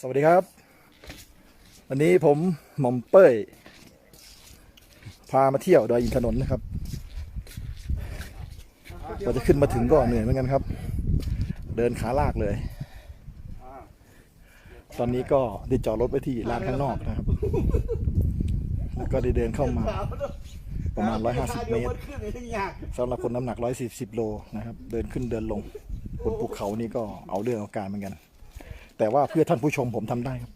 สวัสดีครับ วันนี้ผมหม่อมเป้ย พามาเที่ยวดอยอินทนนท์นะครับกว่าจะขึ้นมาถึงก็เหนื่อยเหมือนกันครับ เดินขาลากเลย ตอนนี้ก็ได้จอดรถไว้ที่ลานข้างนอกนะครับ แล้วก็ได้เดินเข้ามา ประมาณ 150 เมตรสำหรับคนน้ำหนัก 140 โลนะครับ เดินขึ้นเดินลงบนภูเขานี่ก็เอาเรื่องเอาการเหมือนกัน แต่ว่าเพื่อท่านผู้ชมผมทำได้ครับ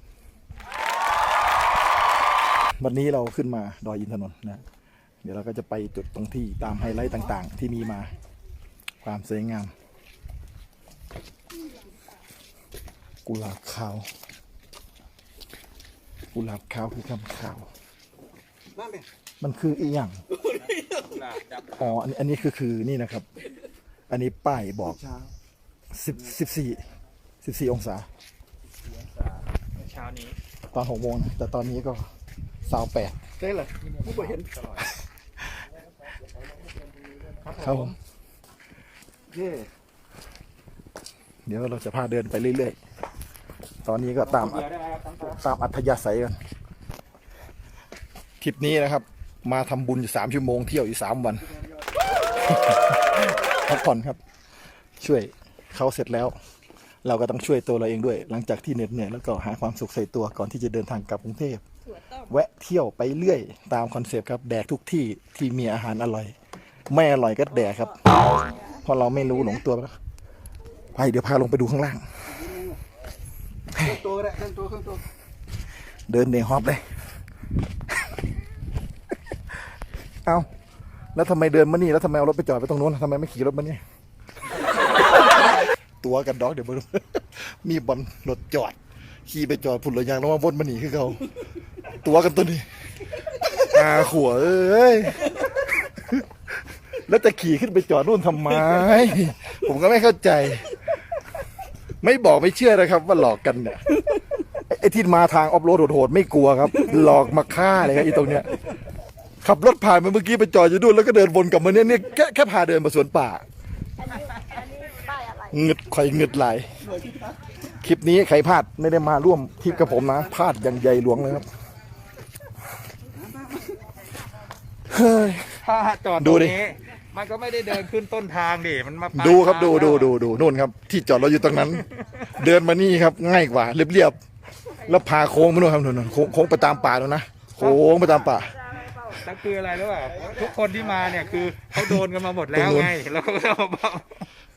วันนี้เราขึ้นมาดอยอินทนนท์นะ เดี๋ยวเราก็จะไปจุดตรงที่ตามไฮไลท์ต่างๆ ที่มีมาความสวยงาม กุหลาบขาว กุหลาบขาวคือคำขาว มันคืออีหยังอ๋ออันอันนี้คือคือนี่นะครับ อันนี้ป้ายบอกสิบสิบสี่ สิบสี่องศา เช้านี้ตอนหกโมงนะแต่ตอนนี้ก็สาวแปดได้เหรอผู้บ่เห็นครับผมเย่เดี๋ยวเราจะพาเดินไปเรื่อยๆ ตอนนี้ก็ตามเดียวได้ไหมครับทั้งตัวตามอัธยาศัยกันทริปนี้นะครับ มาทำบุญอยู่สามชั่วโมงเที่ยวอยู่สามวันพักผ่อนครับ ช่วยเขาเสร็จแล้ว เราก็ต้องช่วยตัวเราเองด้วย หลังจากที่เหน็ดเหนื่อยแล้วก็หาความสุขใส่ตัวก่อนที่จะเดินทางกลับกรุงเทพแวะเที่ยวไปเรื่อยตามคอนเซปต์ครับแดกทุกที่ที่มีอาหารอร่อย ไม่อร่อยก็แดกครับเพราะเราไม่รู้หลงตัวไปแล้วไปเดี๋ยวพาลงไปดูข้างล่างเครื่องตัวก็ได้เครื่องตัวเครื่องตัวเดินเดฮอปเลยเอาแล้วทำไมเดินมานี่แล้วทำไมเอารถไปจอดไปตรงโน้นทำไมไม่ขี่รถมานี่ ตัวกันดอกเดี๋ยวมาดูมีบอลรถจอด ขี่ไปจอดผุนรถยางแล้วมาวนมาหนีคือเขาตัวกันตัวนี้อาขัวเอ้ยแล้วจะขี่ขึ้นไปจอดนู่นทำไม ผมก็ไม่เข้าใจ ไม่บอกไม่เชื่อนะครับ ว่าหลอกกันเนี่ยไอ้ที่มาทางออฟโรดโหดๆไม่กลัวครับ หลอกมาฆ่าเลยครับอีตรงเนี้ยขับรถผ่านมาเมื่อกี้ไปจอดอยู่ดูนแล้วก็เดินวนกลับมาเนี่ยเนี่ยแค่แค่พาเดินมาสวนป่า เงึดไข่เงึดไหลาย คลิปนี้ใครพลาดไม่ได้มาร่วมทริปกับผมนะพลาดอย่างใหญ่หลวงเลยครับเฮ้ย ถ้าจอดดูตรงดิ นี้มันก็ไม่ได้เดินขึ้นต้นทางดิมันมาปลายดูครับทางดูแล้วดูดูดูนู่นครับ ที่จอดรถอยู่ตรงนั้น เดินมานี่ครับ ง่ายกว่าเรียบๆแล้วพาโค้งมาด้วยครับนู่นๆโค้งโค้งไปตามป่าแล้วนะโค้งไปตามป่าแต่คืออะไรรู้ป่ะทุกคนที่มาเนี่ยคือเขาโดนกันมาหมดแล้ตรวงนู้น ไงแล้วก็เอามาพ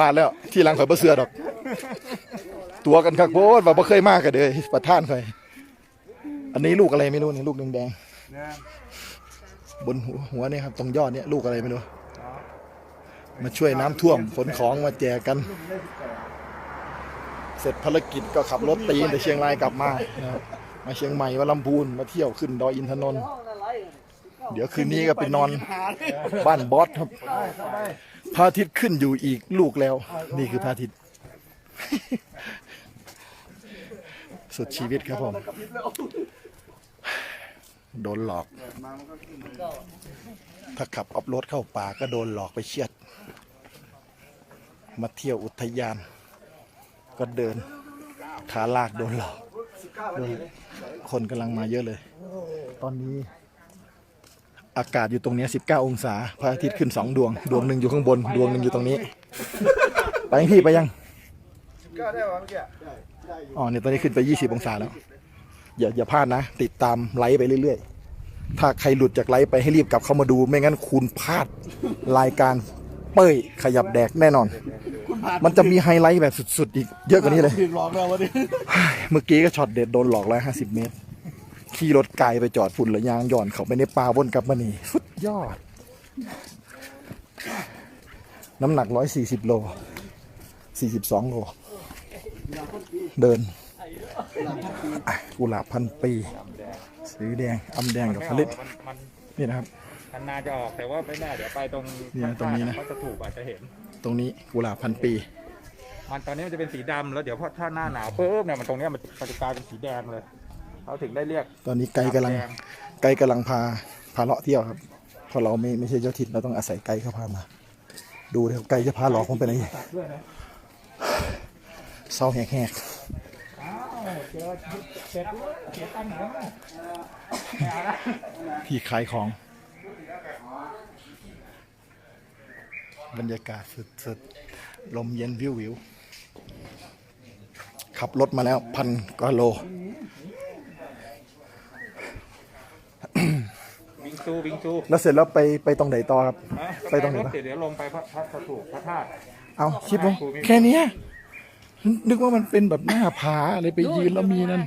ลาดแล้วที่หลังข่อยบ่เสือดอก ตัวกันคักโพดว่าบ่เคยมากกันเลยประท่านข่อย อันนี้ลูกอะไรไม่รู้นี่ลูกแดงๆบนหัวหัวเนี่ยครับตรงยอดเนี่ยลูกอะไรไม่รู้มาช่วยน้ำท่วมขนของมาแจกกัน เสร็จภารกิจก็ขับรถตีนแต่เชียงรายกลับมานะครับมาเชียงใหม่มาลำพูนมาเที่ยวขึ้นดอยอินทนนท์ เดี๋ยวคืนนี้ก็ไปนอนบ้านบอสครับพระอาทิตย์ขึ้นอยู่อีกลูกแล้ว นี่คือพระอาทิตย์ สุดชีวิตครับผม โดนหลอก ถ้าขับออฟโรดเข้าป่าก็โดนหลอกไปเชียด มาเที่ยวอุทยาน ก็เดินขาลากโดนหลอกโดนคนกำลังมาเยอะเลย ตอนนี้ อากาศอยู่ตรงเนี้ย19 องศา พระอาทิตย์ขึ้น2ดวง ดวงหนึ่งอยู่ข้างบน ดวงหนึ่งอยู่ตรงนี้ ไปยังพี่ไปยัง ก็ได้วะเมื่อกี้อ๋อเนี่ยตอนนี้ขึ้นไป 20 องศาแล้ว อย่าอย่าพลาดนะ ติดตามไลฟ์ไปเรื่อยๆ ถ้าใครหลุดจากไลฟ์ไปให้รีบกลับเข้ามาดู ไม่งั้นคุณพลาดรายการเป้ยขยับแดกแน่นอน มันจะมีไฮไลท์แบบสุดๆ อีกเยอะกว่านี้เลยถึงหลอกเราวันนี้ เมื่อกี้ก็ช็อตเด็ดโดนหลอกร้อยห้าสิบเมตร ขี่รถไกลไปจอดฝุ่นระยางหย่อนเขาไปในป่าวนกลับมานี่สุดยอด น้ำหนักร้อยสี่สิบโลสี่สิบสองโล เดินอะกุหลาบพันปีสีแดงอำแดงกับผลิตมันมันนี่นะครับมันน่าจะออกแต่ว่าไม่แน่เดี๋ยวไปตรงเนี่ยตรงนี้นะเขาจะถูกอาจจะเห็น ตรงนี้กุหลาบพันปี มันตอนนี้มันจะเป็นสีดำแล้วเดี๋ยวพอถ้าหน้าหนาวปุ๊บเนี่ยมันตรงเนี้ยมันมันจะกลายเป็นสีแดงเลย เขาถึงได้เรียกตอนนี้ไกด์กำลังแดงไกด์กำลังพาพาเลาะเที่ยวครับเพราะเราไม่ไม่ใช่เจ้าถิ่นเราต้องอาศัยไกด์เขาพามา ดูเดี๋ยวไกด์จะพาหลอกผมไปไหนเศร้าแหกๆเจอเสร็จแล้วเสียตังค์เหรอไม่เอาละที่ขายของ บรรยากาศสุดๆลมเย็นวิววิวๆขับรถมาแล้วพันกว่าโล บิง ซูบิงซูแล้วเสร็จแล้วไปไปตรงไหนต่อครับ นะไปตรงไหนรถต่อเสร็จเดี๋ยวลงไปพระพระพระถูกพระธาตุเอาคิดว่าแค่เนี้ยนึกว่ามันเป็นแบบหน้าผาอะไรไปยืนแล้วมีนั่น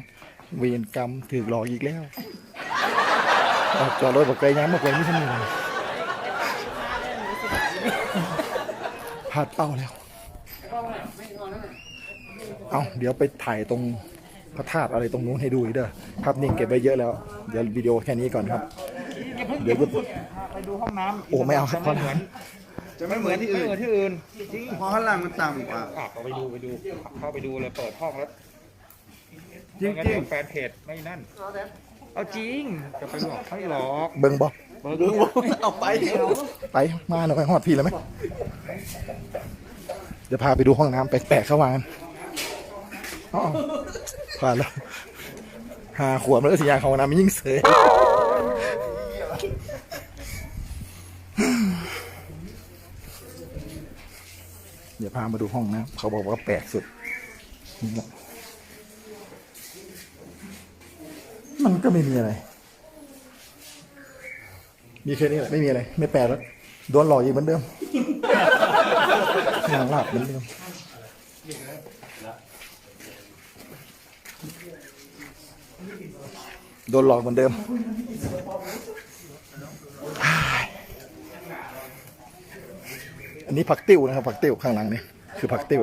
เวรกรรมถือหลอกอีกแล้วออกจอดรถบอกไกลย้ำมากกว่านี้ท่านนี่พลาดเป้าแล้ว เอาเดี๋ยวไปถ่ายตรงพระธาตุอะไรตรงนู้นให้ดูอีกเด้อภาพนิ่งเก็บไว้เยอะแล้ว เดี๋ยววิดีโอแค่นี้ก่อนครับ เดี๋ยวจะไปดูห้องน้ำโอ้ไม่เอาครับจะไม่เหมือนจะไม่เหมือนที่ไม่อื่นเหมือนที่อื่นจริงเพราะข้างล่างมันต่ำกว่าอะเอาไปดูไปดูเข้าไปดูเลยเปิดห้องแล้วจริงไม่งั้นจริงเดี๋ยวแฟนเพจไม่นั่นเอาจริงจะไปหลอกให้หลอกเบิ่งบอเบิร์ดเอาไปไปมาหน่อยหอดพี่แล้วไหมเดี๋ยวพาไปดูห้องน้ำแปลกๆเข้าวากันอ๋อผ่านแล้วหาขวบแล้วสิยางของน้ำมันยิ่งเสย เดี๋ยวพามาดูห้องน้ำเขาบอกว่าแปลกสุด มันก็ไม่มีอะไร มีแค่นี้แหละ ไม่มีอะไร ไม่แปลกแล้วโดนหลอกอีกเหมือนเดิมนางหลับเหมือนเดิมโดนหลอกเหมือนเดิม อันนี้ผักติ้วนะครับ ผักติ้วข้างหลังนี่คือผักติ้ว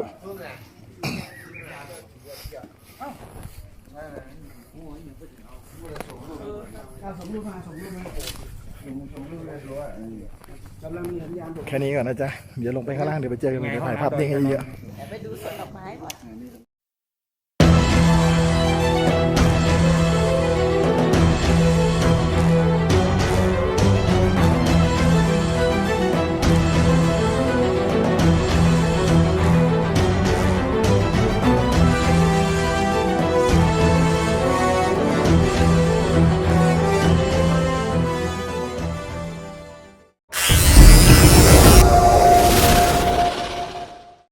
แค่นี้ก่อนนะจ๊ะ เดี๋ยวลงไปข้างล่างเดี๋ยวไปเจอกันใหม่เดี๋ยวถ่ายภาพนิ่งให้เยอะ ไปดูสวนดอกไม้ก่อน